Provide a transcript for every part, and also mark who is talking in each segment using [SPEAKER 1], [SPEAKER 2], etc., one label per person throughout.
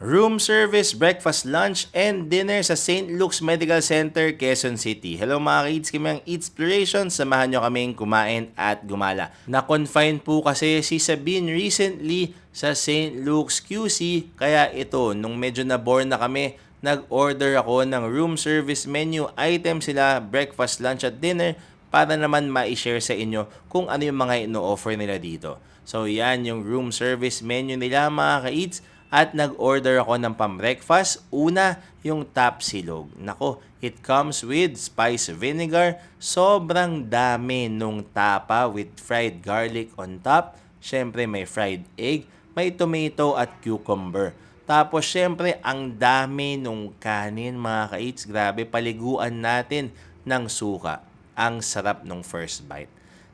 [SPEAKER 1] Room service, breakfast, lunch, and dinner sa St. Luke's Medical Center, Quezon City. Hello mga kids, kami ang Inspiration. Samahan nyo kaming kumain at gumala. Na-confine po kasi si Sabine recently sa St. Luke's QC. Kaya ito, nung medyo na-bore na kami, nag-order ako ng room service menu item sila, breakfast, lunch, at dinner para naman ma-share sa inyo kung ano yung mga ino-offer nila dito. So yan yung room service menu nila mga ka-eats at nag-order ako ng pam-breakfast. Una, yung tapsilog. Nako, it comes with spice vinegar. Sobrang dami nung tapa with fried garlic on top. Siyempre, may fried egg, may tomato at cucumber. Tapos, syempre, ang dami nung kanin, mga ka-eats. Grabe, paliguan natin ng suka. Ang sarap nung first bite.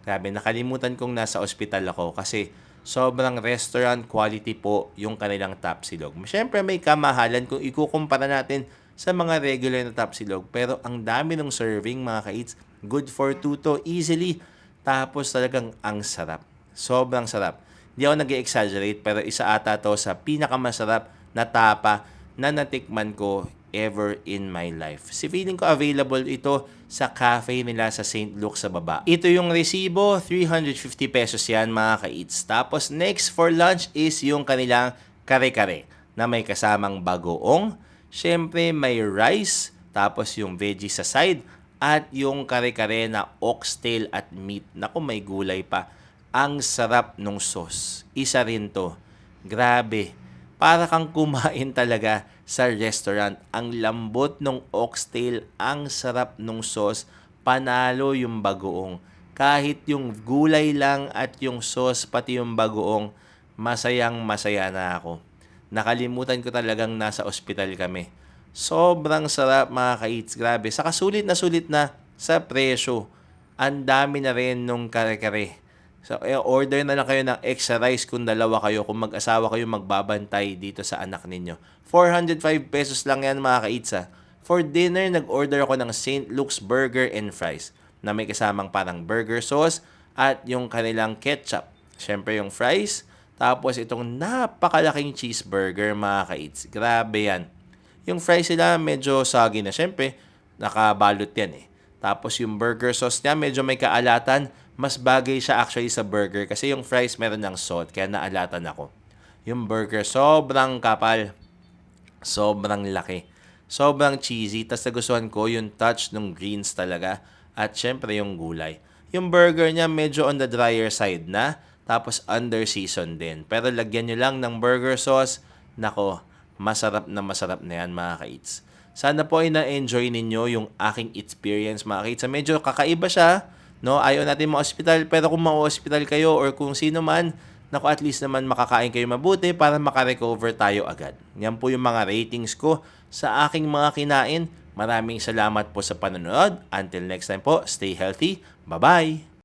[SPEAKER 1] Grabe, nakalimutan kong nasa ospital ako kasi sobrang restaurant quality po yung kanilang tapsilog. Siyempre, may kamahalan kung ikukumpara natin sa mga regular na tapsilog. Pero ang dami ng serving, mga ka-eats. Good for two to easily. Tapos talagang ang sarap. Sobrang sarap. Hindi ako nag exaggerate pero isa ata to sa pinakamasarap na tapa na natikman ko ever in my life. Si feeling ko available ito sa cafe nila sa St. Luke sa baba. Ito yung resibo, 350 pesos yan mga ka-eats. Tapos next for lunch is yung kanilang kare-kare na may kasamang bagoong. Siyempre may rice, tapos yung veggie sa side, at yung kare-kare na oxtail at meat. Naku, may gulay pa. Ang sarap nung sauce. Isa rin to. Grabe. Para kang kumain talaga sa restaurant. Ang lambot ng oxtail, ang sarap nung sauce, panalo yung bagoong. Kahit yung gulay lang at yung sauce, pati yung bagoong, masayang masaya na ako. Nakalimutan ko talagang nasa ospital kami. Sobrang sarap mga ka-eats. Grabe. Saka sulit na sulit na sa presyo. Ang dami na rin nung kare-kare. So, eh, order na lang kayo ng extra rice kung dalawa kayo, kung mag-asawa kayo magbabantay dito sa anak ninyo. 405 pesos lang yan mga ka-eats ha. For dinner, nag-order ako ng St. Luke's Burger and Fries na may kasamang parang burger sauce at yung kanilang ketchup. Siyempre yung fries, tapos itong napakalaking cheeseburger mga ka-eats. Grabe yan. Yung fries sila medyo soggy na. Siyempre, nakabalot yan eh. Tapos yung burger sauce niya medyo may kaalatan. Mas bagay siya actually sa burger kasi yung fries meron ng salt kaya naalatan ako. Yung burger sobrang kapal. Sobrang laki. Sobrang cheesy. Tapos nagustuhan ko yung touch ng greens talaga. At syempre yung gulay. Yung burger niya medyo on the drier side na. Tapos under season din. Pero lagyan nyo lang ng burger sauce. Nako, masarap na masarap na yan mga ka-eats. Sana po ay na-enjoy ninyo yung aking experience mga ka-eats. Medyo kakaiba siya. No, ayaw natin ma-hospital pero kung ma-hospital kayo or kung sino man, naku at least naman makakain kayo mabuti para makarecover tayo agad. Yan po yung mga ratings ko sa aking mga kinain. Maraming salamat po sa panonood. Until next time po, stay healthy. Bye-bye!